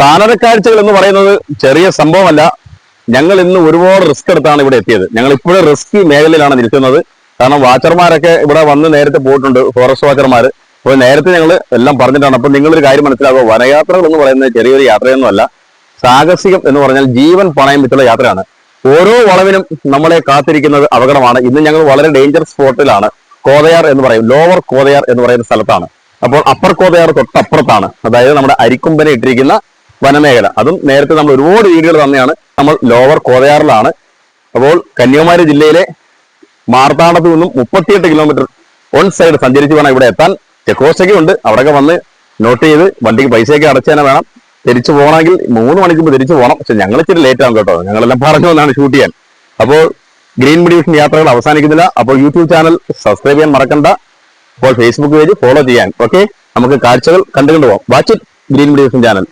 കാനനക്കാഴ്ചകൾ എന്ന് പറയുന്നത് ചെറിയ സംഭവമല്ല. ഞങ്ങൾ ഇന്ന് ഒരുപാട് റിസ്ക് എടുത്താണ് ഇവിടെ എത്തിയത്. ഞങ്ങൾ ഇപ്പോഴും റിസ്ക് മേഖലയിലാണ് നിൽക്കുന്നത്. കാരണം വാച്ചർമാരൊക്കെ ഇവിടെ വന്ന് നേരത്തെ പോയിട്ടുണ്ട് ഫോറസ്റ്റ് വാച്ചർമാർ അപ്പോൾ നേരത്തെ ഞങ്ങൾ എല്ലാം പറഞ്ഞിട്ടാണ്. അപ്പം നിങ്ങളൊരു കാര്യം മനസ്സിലാക്കുക. വനയാത്രകൾ എന്ന് പറയുന്നത് ചെറിയൊരു യാത്രയൊന്നുമല്ല. സാഹസികം എന്ന് പറഞ്ഞാൽ ജീവൻ പണയം വിട്ടുള്ള യാത്രയാണ്. ഓരോ വളവിനും നമ്മളെ കാത്തിരിക്കുന്നത് അപകടമാണ്. ഇന്ന് ഞങ്ങൾ വളരെ ഡേഞ്ചർ സ്പോട്ടിലാണ് കോതയാർ എന്ന് പറയും. ലോവർ കോതയാർ എന്ന് പറയുന്ന സ്ഥലത്താണ്. അപ്പോൾ അപ്പർ കോതയാർ തൊട്ടപ്പുറത്താണ്. അതായത് നമ്മുടെ അരിക്കൊമ്പനെ ഇട്ടിരിക്കുന്ന വനമേഖല. അതും നേരത്തെ നമ്മൾ ഒരുപാട് വീടുകൾ തന്നെയാണ്. നമ്മൾ ലോവർ കോതയാറിലാണ്. അപ്പോൾ കന്യാകുമാരി ജില്ലയിലെ മാർത്താണ്ഡത്ത് നിന്നും മുപ്പത്തിയെട്ട് കിലോമീറ്റർ വൺ സൈഡ് സഞ്ചരിച്ച് വേണം ഇവിടെ എത്താൻ. ചെക്ക് പോസ്റ്റൊക്കെ ഉണ്ട്. അവിടെയൊക്കെ വന്ന് നോട്ട് ചെയ്ത് വണ്ടിക്ക് പൈസയൊക്കെ അടച്ചു തന്നെ വേണം. തിരിച്ചു പോകണമെങ്കിൽ മൂന്ന് മണിക്ക് മുമ്പ് തിരിച്ചു പോകണം. പക്ഷെ ഞങ്ങൾ ഇച്ചിരി ലേറ്റ് ആകും കേട്ടോ. ഞങ്ങളെല്ലാം പറഞ്ഞു വന്നാണ് ഷൂട്ട് ചെയ്യാൻ. അപ്പോൾ ഗ്രീൻ ഡിവിഷൻ യാത്രകൾ അവസാനിക്കുന്നില്ല. അപ്പോൾ യൂട്യൂബ് ചാനൽ സബ്സ്ക്രൈബ് ചെയ്യാൻ മറക്കണ്ട. അപ്പോൾ ഫേസ്ബുക്ക് പേജ് ഫോളോ ചെയ്യാൻ. ഓക്കെ നമുക്ക് കാഴ്ചകൾ കണ്ടുകൊണ്ട് പോകാം. Watch Green Division channel.